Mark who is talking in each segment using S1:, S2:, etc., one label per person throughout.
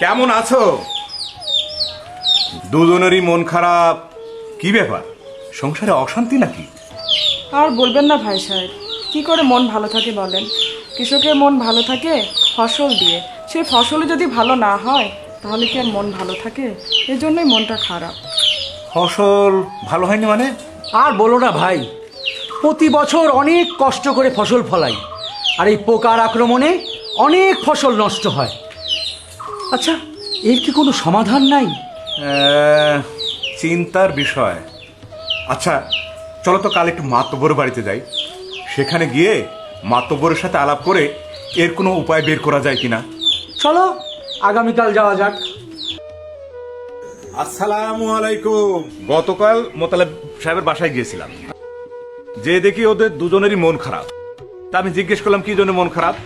S1: কেমন আছো? দুজনেরই মন খারাপ। কি ব্যাপার? সংসারে অশান্তি নাকি?
S2: আর বলবেন না ভাই সাহেব কি করে মন ভালো থাকে বলেন? কৃষকের মন ভালো থাকে ফসল দিয়ে। সে ফসল যদি ভালো না হয় তাহলে কি আর মন ভালো থাকে? এজন্যই মনটা খারাপ।
S1: ফসল ভালো হয়নি মানে?
S3: আর বলো না ভাই প্রতি বছর অনেক কষ্ট করে ফসল ফলাই আর এই পোকার আক্রমণে অনেক ফসল নষ্ট হয়। আচ্ছা এর কি কোনো সমাধান নাই?
S1: চিন্তার বিষয়। আচ্ছা চলো তো কাল একটু মাতব্বর বাড়িতে যাই। সেখানে গিয়ে মাতব্বরের সাথে আলাপ করে এর কোনো উপায় বের করা যায় কিনা?
S3: চলো আগামীকাল যাওয়া যাক।
S1: আসসালামু আলাইকুম। গতকাল মোতালেব সাহেবের বাসায় গিয়েছিলাম। যে দেখি ওদের দুজনেরই মন খারাপ। তা আমি জিজ্ঞেস করলাম কি জন্য মন খারাপ?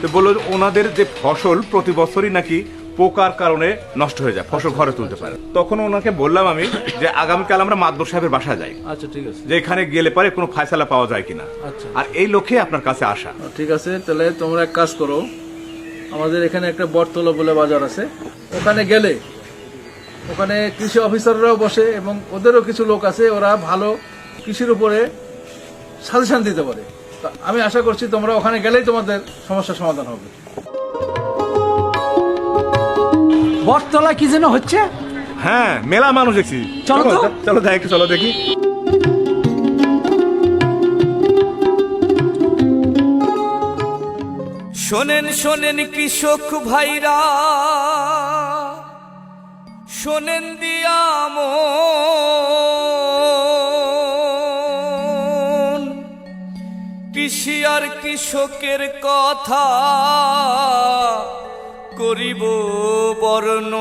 S1: তো বলল ওনাদের যে ফসল প্রতি বছরই নাকি পোকার কারণে নষ্ট হয়ে যায় ফসল ঘরে তুলতে পারে। তখন ওনাকে বললাম আমি যে আগামীকাল আমরা মাদবর সাহেবের বাসায় যাই।
S4: আচ্ছা ঠিক আছে।
S1: যে এখানে গেলে পরে কোনো ফায়সালা পাওয়া যায় কিনা।
S4: আচ্ছা।
S1: আর এই লক্ষ্যে আপনার কাছে আসা।
S4: ঠিক আছে তাহলে তোমরা এক কাজ করো। আমাদের এখানে একটা বটতলা বলে বাজার আছে। ওখানে গেলে ওখানে কৃষি অফিসাররাও বসে এবং ওদেরও কিছু লোক আছে ওরা ভালো কৃষির উপরে সাজেশন দিতে পারে। আমি আশা করছি তোমরা ওখানে গেলেই তোমাদের সমস্যার সমাধান হবে।
S3: বটতলা কি যেন হচ্ছে?
S1: হ্যাঁ মেলা মানুষ দেখছি।
S3: চলো তো।
S1: চলো যাই একটু চলো দেখি।
S5: শোনেন শোনেন কৃষক ভাইরা শোনেন দিয়াম কৃষি আর কৃষকের কথা করিব বর্ণ।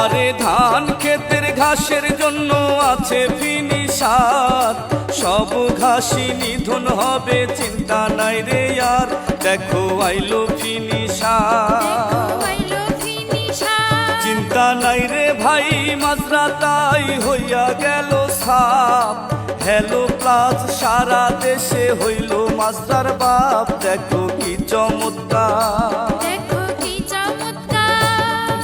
S5: আরে ধান ক্ষেতের ঘাসের জন্য আছে ফিনিশার। সব ঘাসই নিধন হবে, চিন্তা নাই রে আর। দেখো, আইলো প্লাস সারা দেশে হইল মাস্টার বাপ। দেখো কি চমৎকার।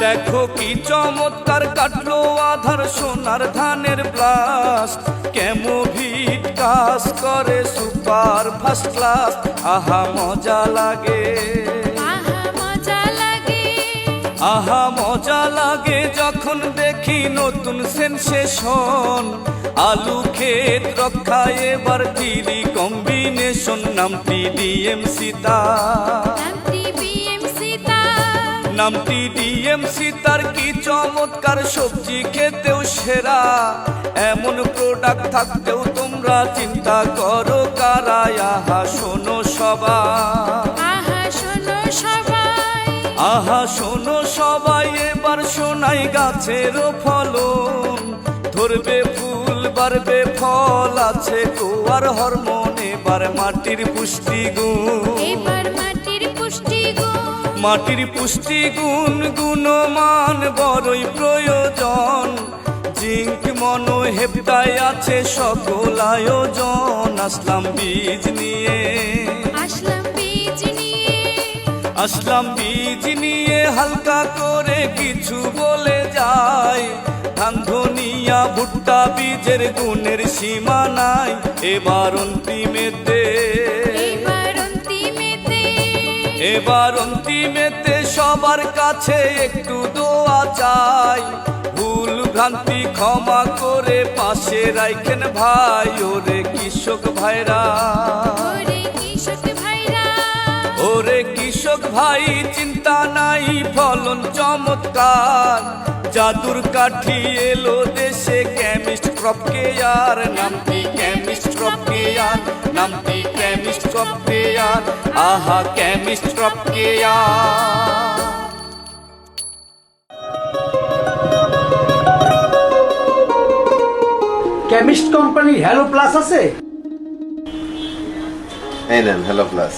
S5: দেখো কি চমৎকার। কাটলো আধার সোনার ধানের প্লাস কেমো ভিট কাজ করে সুপার ফার্স্ট ক্লাস। আহা মজা লাগে। আহা মজা লাগে যখন দেখি নতুন সেনসেশন আলু ক্ষেত রক্ষা এবার তিরি কম্বিনেশন নামটি ডিএমসি তার নামটি ডিএমসি তার কি চমৎকার সবজি খেতেও সেরা। এমন প্রোডাক্ট থাকতেও তোমরা চিন্তা করো কারা আহা শোনো সবাই। আহা শোনো সবাই এবার শোনাই গাছের ফলন। ধরবে ফুল বাড়বে ফল আছে গোয়ার হরমোন এবার মাটির পুষ্টি গুণ
S6: এবার মাটির পুষ্টি গুণ
S5: মাটির পুষ্টি গুণমান বড়ই প্রয়োজন। জিঙ্ক মনো হেপটাই আছে সকল আয়োজন। আসলাম বীজ নিয়ে।
S6: আসলাম বীজ নিয়ে
S5: আসলাম বীজ নিয়ে হালকা করে কিছু বলে যায় ধান ধনিয়া ভুট্টা বীজের গুণের সীমা নাই এবার অন্তিমেতে
S6: এবার অন্তিমেতে
S5: সবার কাছে একটু দোয়া চাই। ভুল ভ্রান্তি ক্ষমা করে পাশে রাইখেন ভাই। ওরে কৃষক ভাইরা।
S6: ওরে কৃষক ভাইরা।
S5: ওরে কৃষক ভাই চিন্তা নাই ফলন চমৎকার। জাদুর কাঠি এলো দেশে কেমিস্ট ক্রপ কেয়ার নামটি কেমিস্ট ক্রপ কেয়ার নামটি কেমিস্ট ক্রপ কেয়ার আহা কেমিস্ট ক্রপ কেয়ার
S3: কেমিস্ট কোম্পানির হ্যালো প্লাস আছে?
S7: এই নেন হ্যালো প্লাস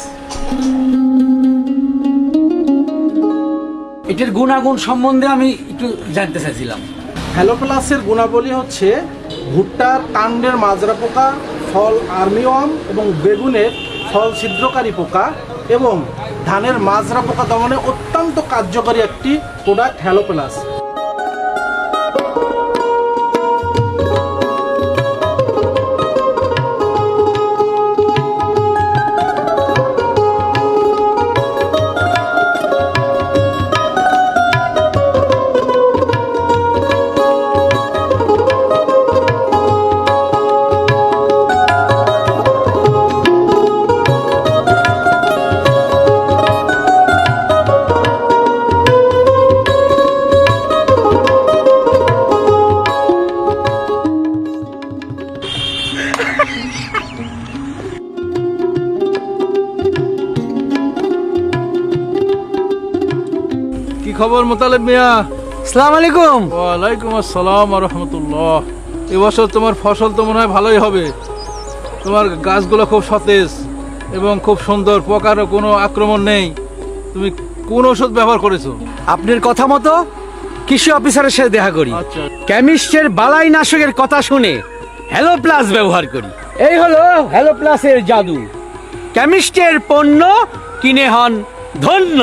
S3: এটার গুণাগুণ সম্বন্ধে আমি একটু জানতে চাইছিলাম।
S7: হ্যালো প্লাসের গুণাবলী হচ্ছে ভুট্টার কাণ্ডের মাজরা পোকা, ফল আর্মিওয়াম এবং বেগুনের ফল ছিদ্রকারী পোকা এবং ধানের মাজরা পোকা দমনে অত্যন্ত কার্যকরী একটি প্রোডাক্ট হ্যালোপ্লাস
S4: কি খবর মোতালেব মিয়া?
S3: সালাম আলাইকুম।
S4: ওয়ালাইকুম আসসালাম রহমতুল্লাহ। এবছর তোমার ফসল তো মনে হয় ভালোই হবে। তোমার গাছগুলো খুব সতেজ এবং খুব সুন্দর পোকারও কোনো আক্রমণ নেই। তুমি কোন ওষুধ ব্যবহার করেছ?
S3: আপনার কথা মতো কৃষি অফিসারের সাথে দেখা করি।
S4: আচ্ছা।
S3: কেমিস্টের বালাই নাশকের কথা শুনে হ্যালো প্লাস ব্যবহার করি। এই হলো হ্যালো প্লাসের জাদু। কেমিস্টের পণ্য কিনে হন ধন্য।